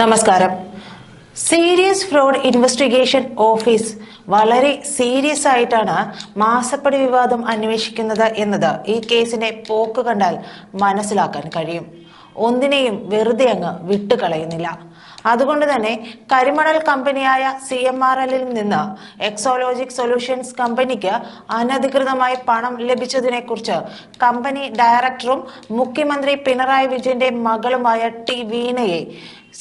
നമസ്കാരം. Serious fraud investigation office വളരെ serious ആയിട്ടാണ് മാസപ്പടി വിവാദം അന്വേഷിക്കുന്നത് എന്നത് ഈ കേസിന്റെ പോക്ക് കണ്ടാൽ മനസ്സിലാക്കാൻ കഴിയും. ഒന്നിനെയും വെറുതെ അങ്ങ് വിട്ടുകളയുന്നില്ല. അതുകൊണ്ട് തന്നെ കരിമണൽ കമ്പനിയായ സി എം ആർ എല്ലിൽ നിന്ന് എക്സോലോജിക് സൊല്യൂഷൻസ് കമ്പനിക്ക് അനധികൃതമായി പണം ലഭിച്ചതിനെ കുറിച്ച് കമ്പനി ഡയറക്ടറും മുഖ്യമന്ത്രി പിണറായി വിജയന്റെ മകളുമായ ടി വീണയെ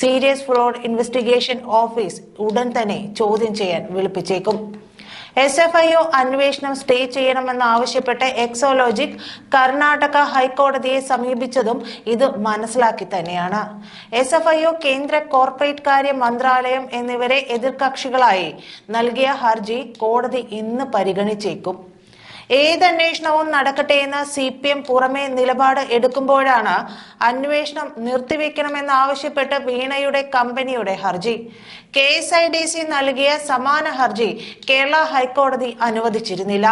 സീരിയസ് ഫ്രോഡ് ഇൻവെസ്റ്റിഗേഷൻ ഓഫീസ് ഉടൻ തന്നെ ചോദ്യം ചെയ്യാൻ വിളിപ്പിച്ചേക്കും. എസ് എഫ് ഐ ഒ അന്വേഷണം സ്റ്റേ ചെയ്യണമെന്ന് ആവശ്യപ്പെട്ട് എക്സോലോജിക് കർണാടക ഹൈക്കോടതിയെ സമീപിച്ചതും ഇത് മനസ്സിലാക്കി തന്നെയാണ്. എസ് എഫ് ഐ ഒ കേന്ദ്ര കോർപ്പറേറ്റ് കാര്യ മന്ത്രാലയം എന്നിവരെ എതിർകക്ഷികളായി നൽകിയ ഹർജി കോടതി ഇന്ന് പരിഗണിച്ചേക്കും. ഏത് അന്വേഷണവും നടക്കട്ടെ എന്ന് സി പി എം പുറമെ നിലപാട് എടുക്കുമ്പോഴാണ് അന്വേഷണം നിർത്തിവെക്കണമെന്ന് ആവശ്യപ്പെട്ട് വീണയുടെ കമ്പനിയുടെ ഹർജി. K S I D C നൽകിയ സമാന ഹർജി കേരള ഹൈക്കോടതി അനുവദിച്ചിരുന്നില്ല.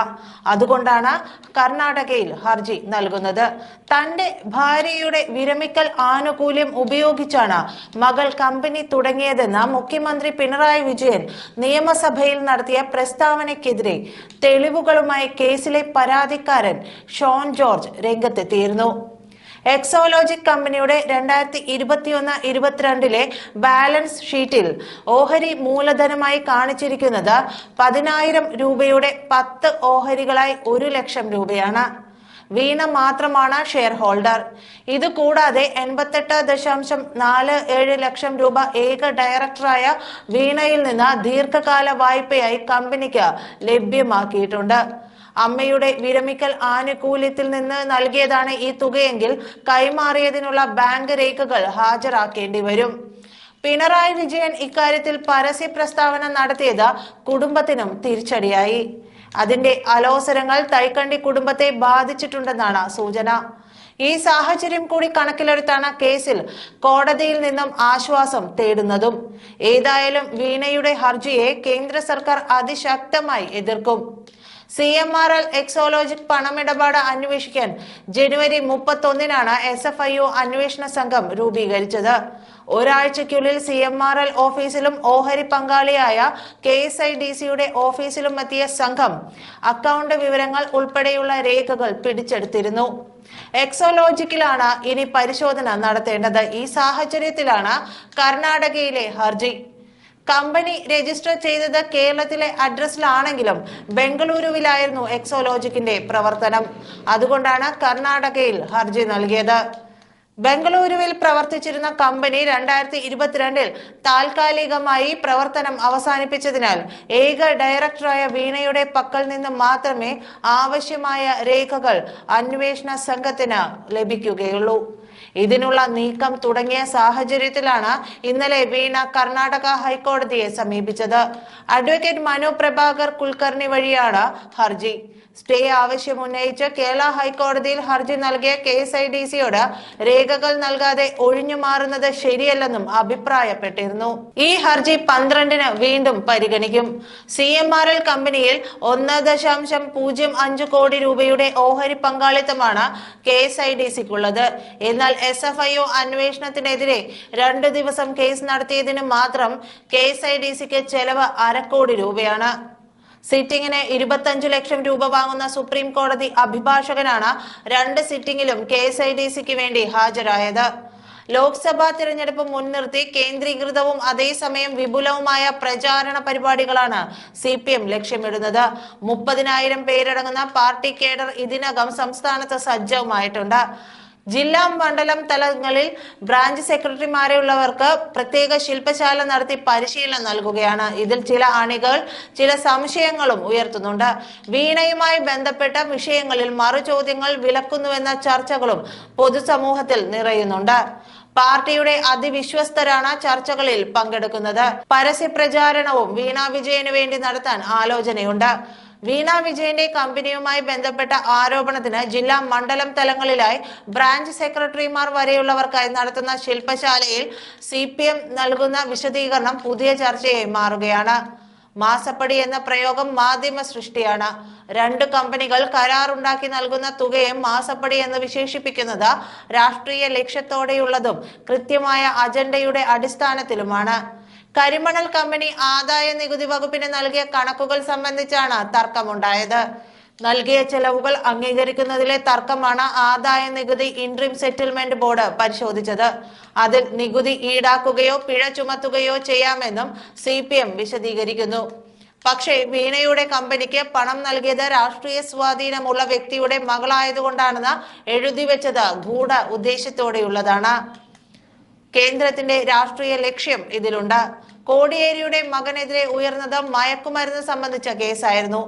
അതുകൊണ്ടാണ് കർണാടകയിൽ ഹർജി നൽകുന്നത്. തന്റെ ഭാര്യയുടെ വിരമിക്കൽ ആനുകൂല്യം ഉപയോഗിച്ചാണ് മകൾ കമ്പനി തുടങ്ങിയതെന്ന് മുഖ്യമന്ത്രി പിണറായി വിജയൻ നിയമസഭയിൽ നടത്തിയ പ്രസ്താവനയ്ക്കെതിരെ തെളിവുകളുമായി കേസിലെ പരാതിക്കാരൻ ഷോൺ ജോർജ് രംഗത്തെത്തിയിരുന്നു. എക്സോലോജിക് കമ്പനിയുടെ രണ്ടായിരത്തി ഇരുപത്തിയൊന്ന് ഇരുപത്തിരണ്ടിലെ ബാലൻസ് ഷീറ്റിൽ ഓഹരി മൂലധനമായി കാണിച്ചിരിക്കുന്നത് പതിനായിരം രൂപയുടെ പത്ത് ഓഹരികളായി ഒരു ലക്ഷം രൂപയാണ്. വീണ മാത്രമാണ് ഷെയർ ഹോൾഡർ ഇത് കൂടാതെ എൺപത്തെട്ട് ദശാംശം നാല് ഏഴ് ലക്ഷം രൂപ ഏക ഡയറക്ടറായ വീണയിൽ നിന്ന് ദീർഘകാല വായ്പയായി കമ്പനിക്ക് ലഭ്യമാക്കിയിട്ടുണ്ട്. അമ്മയുടെ വിരമിക്കൽ ആനുകൂല്യത്തിൽ നിന്ന് നൽകിയതാണ് ഈ തുകയെങ്കിൽ കൈമാറിയതിനുള്ള ബാങ്ക് രേഖകൾ ഹാജരാക്കേണ്ടി വരും. പിണറായി വിജയൻ ഇക്കാര്യത്തിൽ പരസ്യ പ്രസ്താവന നടത്തിയത് കുടുംബത്തിനും തിരിച്ചടിയായി. അതിന്റെ അലോസരങ്ങൾ തൈക്കണ്ടി കുടുംബത്തെ ബാധിച്ചിട്ടുണ്ടെന്നാണ് സൂചന. ഈ സാഹചര്യം കൂടി കണക്കിലെടുത്താണ് കേസിൽ കോടതിയിൽ നിന്നും ആശ്വാസം തേടുന്നതും. ഏതായാലും വീണയുടെ ഹർജിയെ കേന്ദ്ര സർക്കാർ അതിശക്തമായി എതിർക്കും. C M R L Exalogic പണമിടപാട് അന്വേഷിക്കാൻ ജനുവരി മുപ്പത്തൊന്നിനാണ് എസ് എഫ് ഐ ഒ അന്വേഷണ സംഘം രൂപീകരിച്ചത്. ഒരാഴ്ചയ്ക്കുള്ളിൽ സി എം ആർ എൽ ഓഫീസിലും ഓഹരി പങ്കാളിയായ കെ എസ് ഐ ഡി സിയുടെ ഓഫീസിലും എത്തിയ സംഘം അക്കൗണ്ട് വിവരങ്ങൾ ഉൾപ്പെടെയുള്ള രേഖകൾ പിടിച്ചെടുത്തിരുന്നു. എക്സോലോജിക്കിലാണ് ഇനി പരിശോധന നടത്തേണ്ടത്. ഈ സാഹചര്യത്തിലാണ് കർണാടകയിലെ ഹർജി. കമ്പനി രജിസ്റ്റർ ചെയ്തത് കേരളത്തിലെ അഡ്രസ്സിലാണെങ്കിലും ബംഗളൂരുവിലായിരുന്നു എക്സോലോജിക്കിന്റെ പ്രവർത്തനം. അതുകൊണ്ടാണ് കർണാടകയിൽ ഹർജി നൽകിയത്. ബംഗളൂരുവിൽ പ്രവർത്തിച്ചിരുന്ന കമ്പനി രണ്ടായിരത്തി ഇരുപത്തിരണ്ടിൽ താൽക്കാലികമായി പ്രവർത്തനം അവസാനിപ്പിച്ചതിനാൽ ഏക ഡയറക്ടറായ വീണയുടെ പക്കൽ നിന്ന് മാത്രമേ ആവശ്യമായ രേഖകൾ അന്വേഷണ സംഘത്തിന് ലഭിക്കുകയുള്ളൂ. ഇതിനുള്ള നീക്കം തുടങ്ങിയ സാഹചര്യത്തിലാണ് ഇന്നലെ വീണ കർണാടക ഹൈക്കോടതിയെ സമീപിച്ചത്. അഡ്വക്കേറ്റ് മനു പ്രഭാകർ കുൽക്കർണി വഴിയാണ് ഹർജി. സ്റ്റേ ആവശ്യം ഉന്നയിച്ച് കേരള ഹൈക്കോടതിയിൽ ഹർജി നൽകിയ കെ എസ് ഐ ഡി സിയോട് രേഖകൾ നൽകാതെ ഒഴിഞ്ഞു മാറുന്നത് ശരിയല്ലെന്നും അഭിപ്രായപ്പെട്ടിരുന്നു. ഈ ഹർജി പന്ത്രണ്ടിന് വീണ്ടും പരിഗണിക്കും. സി എം ആർ എൽ കമ്പനിയിൽ ഒന്ന് ദശാംശം പൂജ്യം അഞ്ച് കോടി രൂപയുടെ ഓഹരി പങ്കാളിത്തമാണ് കെ എസ് ഐ ഡി സിക്കുള്ളത് എന്നാൽ എസ് എഫ് ഐ ഒ അന്വേഷണത്തിനെതിരെ രണ്ടു ദിവസം കേസ് നടത്തിയതിന് മാത്രം കെ എസ് ഐ ഡി സിക്ക് ചെലവ് അരക്കോടി രൂപയാണ്. സിറ്റിംഗിന് ഇരുപത്തഞ്ചു ലക്ഷം രൂപ വാങ്ങുന്ന സുപ്രീം കോടതി അഭിഭാഷകനാണ് രണ്ട് സിറ്റിംഗിലും കെ എസ് ഐ ഡി സിക്ക് വേണ്ടി ഹാജരായത്. ലോക്സഭാ തിരഞ്ഞെടുപ്പ് മുൻനിർത്തി കേന്ദ്രീകൃതവും അതേസമയം വിപുലവുമായ പ്രചാരണ പരിപാടികളാണ് സി പി എം ലക്ഷ്യമിടുന്നത്. മുപ്പതിനായിരം പേരടങ്ങുന്ന പാർട്ടി കേഡർ ഇതിനകം സംസ്ഥാനത്ത് സജ്ജവുമായിട്ടുണ്ട്. ജില്ലാ മണ്ഡലം തലങ്ങളിൽ ബ്രാഞ്ച് സെക്രട്ടറിമാരെയുള്ളവർക്ക് പ്രത്യേക ശില്പശാല നടത്തി പരിശീലനം നൽകുകയാണ്. ഇതിൽ ചില അണികൾ ചില സംശയങ്ങളും ഉയർത്തുന്നുണ്ട്. വീണയുമായി ബന്ധപ്പെട്ട വിഷയങ്ങളിൽ മറുചോദ്യങ്ങൾ വിലക്കുന്നുവെന്ന ചർച്ചകളും പൊതുസമൂഹത്തിൽ നിറയുന്നുണ്ട്. പാർട്ടിയുടെ അതിവിശ്വസ്തരാണ് ചർച്ചകളിൽ പങ്കെടുക്കുന്നത്. പരസ്യ പ്രചാരണവും വീണ വിജയന് വേണ്ടി നടത്താൻ ആലോചനയുണ്ട്. വീണ വിജയന്റെ കമ്പനിയുമായി ബന്ധപ്പെട്ട ആരോപണത്തിന് ജില്ലാ മണ്ഡലം തലങ്ങളിലായി ബ്രാഞ്ച് സെക്രട്ടറിമാർ വരെയുള്ളവർക്കായി നടത്തുന്ന ശില്പശാലയിൽ സി നൽകുന്ന വിശദീകരണം പുതിയ ചർച്ചയായി മാറുകയാണ്. മാസപ്പടി എന്ന പ്രയോഗം മാധ്യമ സൃഷ്ടിയാണ്. രണ്ട് കമ്പനികൾ കരാറുണ്ടാക്കി നൽകുന്ന തുകയും മാസപ്പടി എന്ന് വിശേഷിപ്പിക്കുന്നത് രാഷ്ട്രീയ ലക്ഷ്യത്തോടെയുള്ളതും കൃത്യമായ അജണ്ടയുടെ അടിസ്ഥാനത്തിലുമാണ്. കരിമണൽ കമ്പനി ആദായ നികുതി വകുപ്പിന് നൽകിയ കണക്കുകൾ സംബന്ധിച്ചാണ് തർക്കമുണ്ടായത്. നൽകിയ ചെലവുകൾ അംഗീകരിക്കുന്നതിലെ തർക്കമാണ് ആദായ നികുതി ഇൻട്രീം സെറ്റിൽമെന്റ് ബോർഡ് പരിശോധിച്ചത്. അതിൽ നികുതി ഈടാക്കുകയോ പിഴ ചുമത്തുകയോ ചെയ്യാമെന്നും സി വിശദീകരിക്കുന്നു. പക്ഷേ വീണയുടെ കമ്പനിക്ക് പണം നൽകിയത് രാഷ്ട്രീയ സ്വാധീനമുള്ള വ്യക്തിയുടെ മകളായതുകൊണ്ടാണെന്ന് എഴുതിവെച്ചത് ഗൂഢ ഉദ്ദേശത്തോടെയുള്ളതാണ്. കേന്ദ്രത്തിന്റെ രാഷ്ട്രീയ ലക്ഷ്യം ഇതിലുണ്ട്. കോടിയേരിയുടെ മകനെതിരെ ഉയർന്നത് മയക്കുമരുന്ന് സംബന്ധിച്ച കേസായിരുന്നു.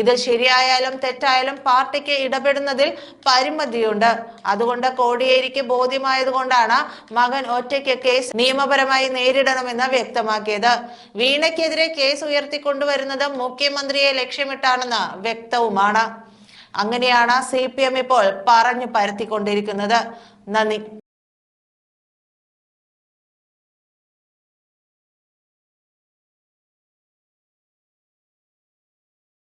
ഇത് ശരിയായാലും തെറ്റായാലും പാർട്ടിക്ക് ഇടപെടുന്നതിൽ പരിമിതിയുണ്ട്. അതുകൊണ്ട് കോടിയേരിക്ക് ബോധ്യമായതുകൊണ്ടാണ് മകൻ ഒറ്റയ്ക്ക് കേസ് നിയമപരമായി നേരിടണമെന്ന് വ്യക്തമാക്കിയത്. വീണയ്ക്കെതിരെ കേസ് ഉയർത്തിക്കൊണ്ടുവരുന്നത് മുഖ്യമന്ത്രിയെ ലക്ഷ്യമിട്ടാണെന്ന് വ്യക്തവുമാണ്. അങ്ങനെയാണ് സി ഇപ്പോൾ പറഞ്ഞു പരത്തിക്കൊണ്ടിരിക്കുന്നത്. നന്ദി.